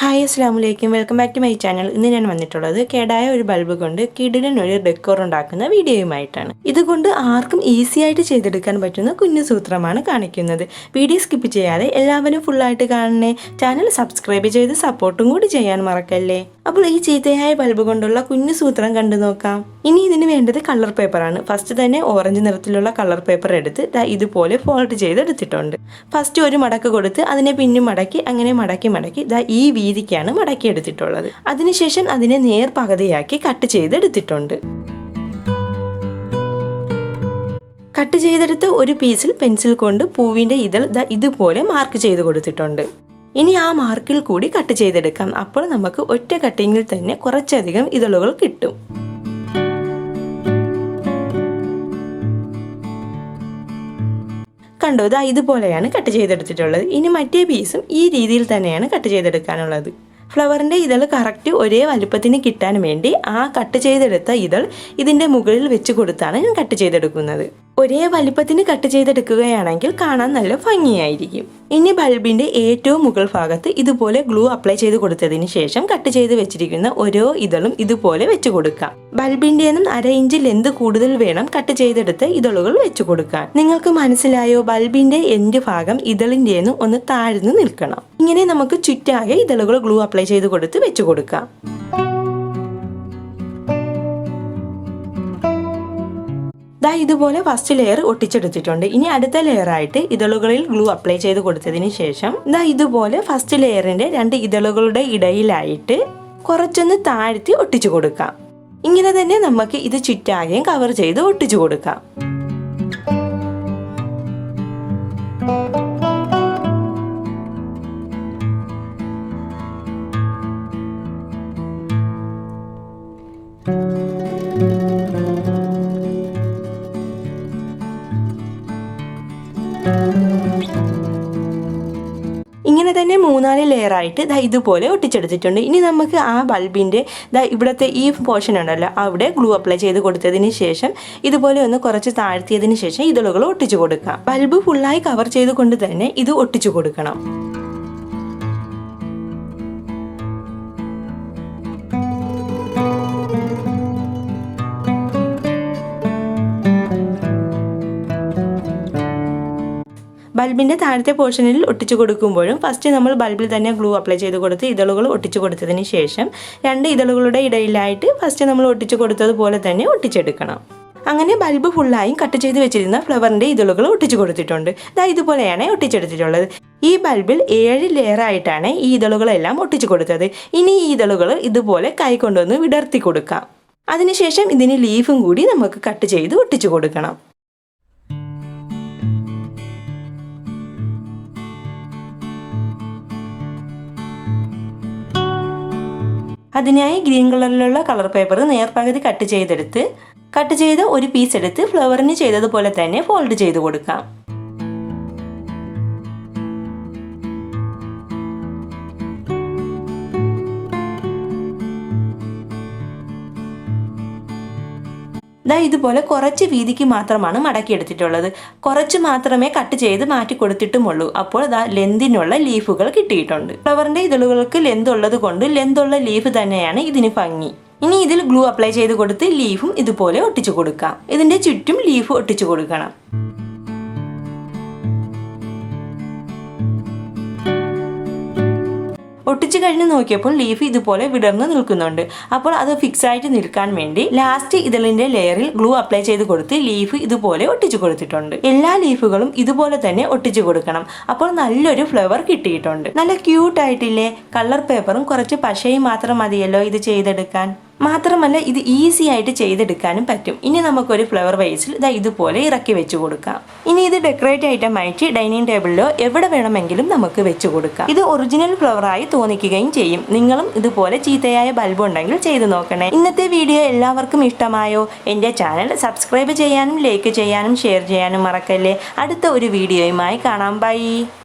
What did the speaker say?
Hi അസ്സാം വലൈക്കും welcome back to my channel. ഇന്ന് ഞാൻ വന്നിട്ടുള്ളത് കേടായ ഒരു ബൾബ് കൊണ്ട് കിടിലൻ ഒരു ഡെക്കോർ ഉണ്ടാക്കുന്ന വീഡിയോയുമായിട്ടാണ്. ഇതുകൊണ്ട് ആർക്കും ഈസി ആയിട്ട് ചെയ്തെടുക്കാൻ പറ്റുന്ന കുഞ്ഞു സൂത്രമാണ് കാണിക്കുന്നത്. വീഡിയോ സ്കിപ്പ് ചെയ്യാതെ എല്ലാവരും ഫുള്ളായിട്ട് കാണണേ. ചാനൽ സബ്സ്ക്രൈബ് ചെയ്ത് സപ്പോർട്ടും കൂടി ചെയ്യാൻ മറക്കല്ലേ? അപ്പോൾ ഈ ചീത്തയായ ബൾബ് കൊണ്ടുള്ള കുഞ്ഞു സൂത്രം കണ്ടു നോക്കാം. ഇനി ഇതിന് വേണ്ടത് കളർ പേപ്പറാണ് ഫസ്റ്റ് തന്നെ ഓറഞ്ച് നിറത്തിലുള്ള കളർ പേപ്പർ എടുത്ത് ഇതുപോലെ ഫോൾഡ് ചെയ്തെടുത്തിട്ടുണ്ട്. ഫസ്റ്റ് ഒരു മടക്ക് കൊടുത്ത് അതിനെ പിന്നും മടക്കി അങ്ങനെ മടക്കി മടക്കി. ഈ വീതിക്കാണ് മടക്കി എടുത്തിട്ടുള്ളത്. അതിനുശേഷം അതിനെ നേർ പകുതിയാക്കി കട്ട് ചെയ്തെടുത്തിട്ടുണ്ട്. കട്ട് ചെയ്തെടുത്ത് ഒരു പീസിൽ പെൻസിൽ കൊണ്ട് പൂവിന്റെ ഇതൾ ഇതുപോലെ മാർക്ക് ചെയ്ത് കൊടുത്തിട്ടുണ്ട്. ഇനി ആ മാർക്കിൽ കൂടി കട്ട് ചെയ്തെടുക്കാം. അപ്പോൾ നമുക്ക് ഒറ്റ കട്ടിങ്ങിൽ തന്നെ കുറച്ചധികം ഇതളുകൾ കിട്ടും. കണ്ടോ? ഇതാ ഇതുപോലെയാണ് കട്ട് ചെയ്തെടുത്തിട്ടുള്ളത്. ഇനി മറ്റേ പീസും ഈ രീതിയിൽ തന്നെയാണ് കട്ട് ചെയ്തെടുക്കാനുള്ളത്. ഫ്ലവറിന്റെ ഇതൾ കറക്റ്റ് ഒരേ വലുപ്പത്തിന് കിട്ടാൻ വേണ്ടി ആ കട്ട് ചെയ്തെടുത്ത ഇതൾ ഇതിന്റെ മുകളിൽ വെച്ച് കൊടുത്താണ് ഞാൻ കട്ട് ചെയ്തെടുക്കുന്നത്. ഒരേ വലിപ്പത്തിന് കട്ട് ചെയ്തെടുക്കുകയാണെങ്കിൽ കാണാൻ നല്ല ഭംഗിയായിരിക്കും. ഇനി ബൾബിന്റെ ഏറ്റവും മുകൾ ഭാഗത്ത് ഇതുപോലെ ഗ്ലൂ അപ്ലൈ ചെയ്ത് കൊടുത്തതിന് ശേഷം കട്ട് ചെയ്ത് വെച്ചിരിക്കുന്ന ഓരോ ഇതളും ഇതുപോലെ വെച്ച് കൊടുക്കാം. ബൾബിന്റെന്നും അര ഇഞ്ച് ലെന്ത് കൂടുതൽ വേണം കട്ട് ചെയ്തെടുത്ത് ഇതളുകൾ വെച്ചു കൊടുക്കാൻ. നിങ്ങൾക്ക് മനസ്സിലായോ ബൾബിന്റെ എൻഡ് ഭാഗം ഇതളിന്റെന്നും ഒന്ന് താഴ്ന്നു നിൽക്കണം. ഇങ്ങനെ നമുക്ക് ചുറ്റാകെ ഇതളുകൾ ഗ്ലൂ അപ്ലൈ ചെയ്ത് കൊടുത്ത് വെച്ചു കൊടുക്കാം. ദാ ഇതുപോലെ ഫസ്റ്റ് ലെയർ ഒട്ടിച്ചെടുത്തിട്ടുണ്ട്. ഇനി അടുത്ത ലെയർ ആയിട്ട് ഇതളുകളിൽ ഗ്ലൂ അപ്ലൈ ചെയ്ത് കൊടുത്തതിന് ശേഷം ദാ ഇതുപോലെ ഫസ്റ്റ് ലെയറിന്റെ രണ്ട് ഇതളുകളുടെ ഇടയിലായിട്ട് കുറച്ചൊന്ന് താഴ്ത്തി ഒട്ടിച്ചു കൊടുക്കാം. ഇങ്ങനെ തന്നെ നമുക്ക് ഇത് ചുറ്റാകെയും കവർ ചെയ്ത് ഒട്ടിച്ചു കൊടുക്കാം. ഇങ്ങനെ തന്നെ മൂന്നാൽ ലെയറായിട്ട് ദാ ഇതുപോലെ ഒട്ടിച്ചെടുത്തിട്ടുണ്ട്. ഇനി നമുക്ക് ആ ബൾബിന്റെ ദാ ഇവിടുത്തെ ഈ പോർഷൻ ഉണ്ടല്ലോ അവിടെ ഗ്ലൂ അപ്ലൈ ചെയ്ത് കൊടുത്തതിന് ശേഷം ഇതുപോലെ ഒന്ന് കുറച്ച് താഴ്ത്തിയതിന് ശേഷം ഇതളുകൾ ഒട്ടിച്ചു കൊടുക്കാം. ബൾബ് ഫുള്ളായി കവർ ചെയ്തുകൊണ്ട് തന്നെ ഇത് ഒട്ടിച്ചു കൊടുക്കണം. ബൾബിന്റെ താഴത്തെ പോർഷനിൽ ഒട്ടിച്ചു കൊടുക്കുമ്പോഴും ഫസ്റ്റ് നമ്മൾ ബൾബിൽ തന്നെ ഗ്ലൂ അപ്ലൈ ചെയ്ത് കൊടുത്ത് ഇതളുകൾ ഒട്ടിച്ചു കൊടുത്തതിന് ശേഷം രണ്ട് ഇതളുകളുടെ ഇടയിലായിട്ട് ഫസ്റ്റ് നമ്മൾ ഒട്ടിച്ചു കൊടുത്തതുപോലെ തന്നെ ഒട്ടിച്ചെടുക്കണം. അങ്ങനെ ബൾബ് ഫുള്ളായും കട്ട് ചെയ്ത് വെച്ചിരുന്ന ഫ്ലവറിന്റെ ഇതളുകൾ ഒട്ടിച്ചു കൊടുത്തിട്ടുണ്ട്. ഇതാ ഇതുപോലെയാണ് ഒട്ടിച്ചെടുത്തിട്ടുള്ളത്. ഈ ബൾബിൽ ഏഴ് ലെയറായിട്ടാണ് ഈ ഇതളുകളെല്ലാം ഒട്ടിച്ചു കൊടുത്തത്. ഇനി ഈ ഇതളുകൾ ഇതുപോലെ കൈ കൊണ്ടുവന്ന് വിടർത്തി കൊടുക്കാം. അതിനുശേഷം ഇതിന് ലീഫും കൂടി നമുക്ക് കട്ട് ചെയ്ത് ഒട്ടിച്ചു കൊടുക്കണം. അതിനായി ഗ്രീൻ കളറിലുള്ള കളർ പേപ്പർ നേർപകുതി കട്ട് ചെയ്തെടുത്ത് കട്ട് ചെയ്ത് ഒരു പീസ് എടുത്ത് ഫ്ലവറിന് ചെയ്തതുപോലെ തന്നെ ഫോൾഡ് ചെയ്ത് കൊടുക്കാം. ദാ ഇതുപോലെ കുറച്ച് വീതിക്ക് മാത്രമാണ് മടക്കിയെടുത്തിട്ടുള്ളത് കുറച്ച് മാത്രമേ കട്ട് ചെയ്ത് മാറ്റി കൊടുത്തിട്ടുമുള്ളൂ. അപ്പോൾ ദാ ലെന്തിനുള്ള ലീഫുകൾ കിട്ടിയിട്ടുണ്ട്. ഫ്ലവറിന്റെ ഇതളുകൾക്ക് ലെന്ത് ഉള്ളത് കൊണ്ട് ലെന്തുള്ള ലീഫ് തന്നെയാണ് ഇതിന് ഭംഗി. ഇനി ഇതിൽ ഗ്ലൂ അപ്ലൈ ചെയ്ത് കൊടുത്ത് ലീഫും ഇതുപോലെ ഒട്ടിച്ചു കൊടുക്കാം. ഇതിന്റെ ചുറ്റും ലീഫ് ഒട്ടിച്ചു കൊടുക്കണം. ഒട്ടിച്ചു കഴിഞ്ഞ് നോക്കിയപ്പോൾ ലീഫ് ഇതുപോലെ വിടർന്ന് നിൽക്കുന്നുണ്ട്. അപ്പോൾ അത് ഫിക്സ് ആയിട്ട് നിൽക്കാൻ വേണ്ടി ലാസ്റ്റ് ഇതളിന്റെ ലെയറിൽ ഗ്ലൂ അപ്ലൈ ചെയ്ത് കൊടുത്ത് ലീഫ് ഇതുപോലെ ഒട്ടിച്ചു കൊടുത്തിട്ടുണ്ട്. എല്ലാ ലീഫുകളും ഇതുപോലെ തന്നെ ഒട്ടിച്ചു കൊടുക്കണം. അപ്പോൾ നല്ലൊരു ഫ്ലവർ കിട്ടിയിട്ടുണ്ട്. നല്ല ക്യൂട്ട് ആയിട്ടില്ലേ? കളർ പേപ്പറും കുറച്ച് പശയും മാത്രം മതിയല്ലോ ഇത് ചെയ്തെടുക്കാൻ. മാത്രമല്ല ഇത് ഈസി ആയിട്ട് ചെയ്തെടുക്കാനും പറ്റും. ഇനി നമുക്കൊരു ഫ്ലവർ വൈസിൽ ഇതാ ഇതുപോലെ ഇറക്കി വെച്ച് കൊടുക്കാം. ഇനി ഇത് ഡെക്കറേറ്റ് ഐറ്റം ആയിട്ട് ഡൈനിങ് ടേബിളിലോ എവിടെ വേണമെങ്കിലും നമുക്ക് വെച്ച് കൊടുക്കാം. ഇത് ഒറിജിനൽ ഫ്ലവറായി തോന്നിക്കുകയും ചെയ്യും. നിങ്ങളും ഇതുപോലെ ചീത്തയായ ബൾബ് ഉണ്ടെങ്കിൽ ചെയ്തു നോക്കണേ. ഇന്നത്തെ വീഡിയോ എല്ലാവർക്കും ഇഷ്ടമായോ? എന്റെ ചാനൽ സബ്സ്ക്രൈബ് ചെയ്യാനും ലൈക്ക് ചെയ്യാനും ഷെയർ ചെയ്യാനും മറക്കല്ലേ. അടുത്ത ഒരു വീഡിയോയുമായി കാണാം. ബൈ